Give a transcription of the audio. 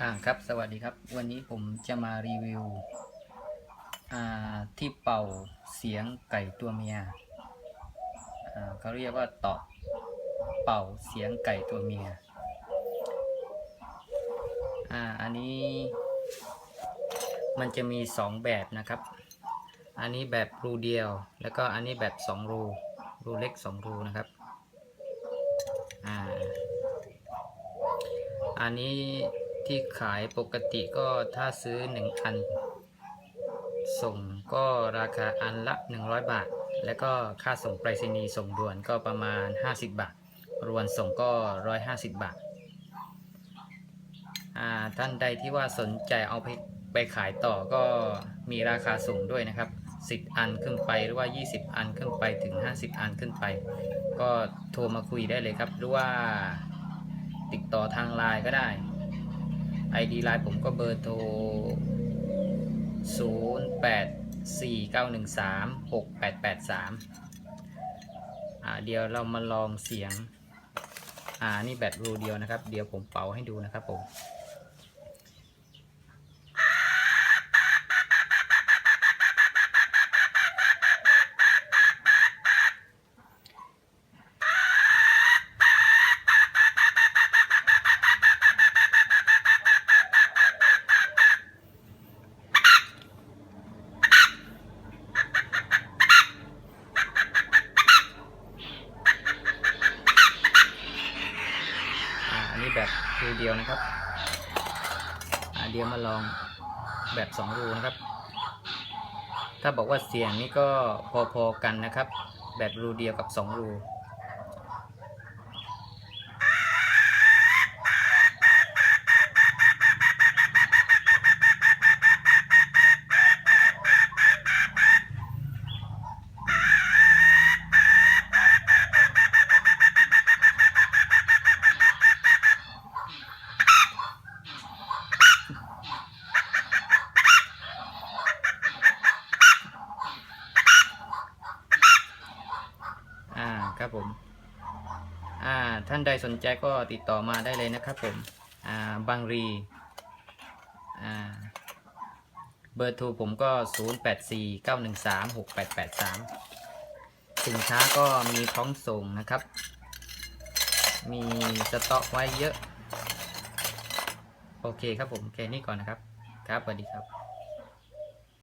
อ่าครับสวัสดีครับ วันนี้ผมจะมารีวิวอ่าที่เป่าเสียงไก่ตัวเมียอ่าเขาเรียกว่าตอบเป่าเสียงไก่ตัวเมียอ่าอันนี้มันจะมีสองแบบนะครับ อันนี้แบบรูเดียว แล้วก็อันนี้แบบสองรูรูเล็กสองรูนะครับอ่าอันนี้ ที่ขายปกติก็ถ้าซื้อ1อัน ส่งก็ราคาอันละ100บาท แล้วก็ค่าส่งไปรษณีย์ส่งด่วนก็ประมาณ50บาท รวมส่งก็150บาทอ่าท่านใดที่ว่าสนใจเอาไปไปขายต่อก็มีราคาส่งด้วยนะครับ 10 อันขึ้นไปหรือว่า 20 อันขึ้นไปถึง 50 อันขึ้นไป ก็โทรมาคุยได้เลยครับ หรือว่าติดต่อทางไลน์ก็ได้ ID ไลน์ผมก็เบอร์โทร 0849136883 อ่าเดี๋ยวเรามาลองเสียง อ่านี่แบตรูเดียวนะครับ เดี๋ยวผมเป่าให้ดูนะครับผม นี้แบบรูเดียวนะครับเดี๋ยวมาลองแบบสองรูนะครับ ถ้าบอกว่าเสียงนี่ก็พอๆกันนะครับ แบบรูเดียวกับสองรู ครับผมอ่าท่านใดสนใจก็ติดต่อมาได้เลยนะครับผมอ่าบางรีอ่าเบอร์โทรผมก็ 0849136883 สินค้าก็มีพร้อมส่งนะครับ มีสต็อกไว้เยอะ โอเคครับผม แค่นี้ก่อนนะครับ ครับสวัสดีครับ